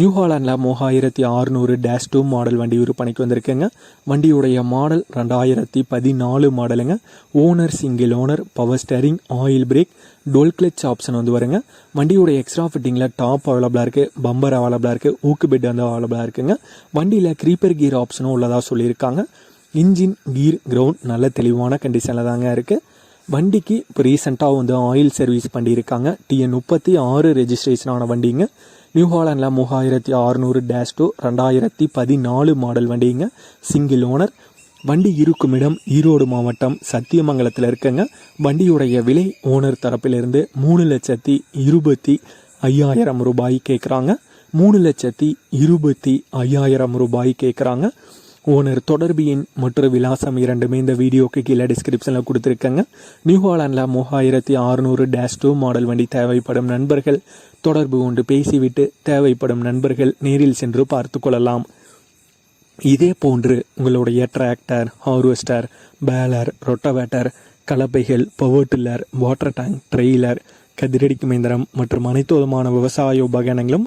New ஹாலாண்டில் மூவாயிரத்தி அறுநூறு dash two model வண்டி விற்பனைக்கு வந்திருக்குங்க. வண்டியுடைய மாடல் ரெண்டாயிரத்தி பதினாலு மாடலுங்க. Owner single owner power steering oil brake toll clutch option வந்து வருங்க. வண்டியோட எக்ஸ்ட்ரா ஃபிட்டிங்கில் டாப் அவைலபிளாக இருக்குது பம்பர் அவைலபிளாக இருக்குது ஊக்கு பெட் வந்து அவைலபிளாக இருக்குங்க. வண்டியில் க்ரீப்பர் கீர் ஆப்ஷனும் உள்ளதாக சொல்லியிருக்காங்க. இன்ஜின் கீர் கிரவுண்ட் நல்ல தெளிவான கண்டிஷனில் தாங்க இருக்குது வண்டிக்கு இப்போ ரீசெண்டாக வந்து ஆயில் சர்வீஸ் பண்ணியிருக்காங்க. டிஎன் முப்பத்தி ஆறு ரெஜிஸ்ட்ரேஷனான வண்டிங்க. நியூ ஹாலண்டில் மூவாயிரத்தி அறுநூறு டேஷ் டூ ரெண்டாயிரத்தி பதினாலு மாடல் வண்டிங்க. சிங்கிள் ஓனர் வண்டி இருக்கும் இடம் ஈரோடு மாவட்டம் சத்தியமங்கலத்தில் இருக்கங்க. வண்டியுடைய விலை ஓனர் தரப்பிலிருந்து மூணு லட்சத்தி இருபத்தி ஐயாயிரம் ரூபாய் கேட்குறாங்க மூணு லட்சத்தி இருபத்தி ஐயாயிரம் ரூபாய் கேட்குறாங்க ஓனர் தொடர்பு எண் மற்றும் விலாசம் இரண்டுமே இந்த வீடியோக்கு கீழே டிஸ்கிரிப்ஷனில் கொடுத்துருக்காங்க. நியூ ஹாலாண்டில் மூவாயிரத்தி அறுநூறு டேஷ் டூ மாடல் வண்டி தேவைப்படும் நண்பர்கள். தொடர்பு கொண்டு பேசிவிட்டு தேவைப்படும் நண்பர்கள் நேரில் சென்று பார்த்து கொள்ளலாம். இதே போன்று உங்களுடைய tractor harvester baler rotavator கலப்பைகள் power tiller water tank trailer கதிரடிக்கும் இயந்திரம் மற்றும் அனைத்து விதமான விவசாய உபகரணங்களும்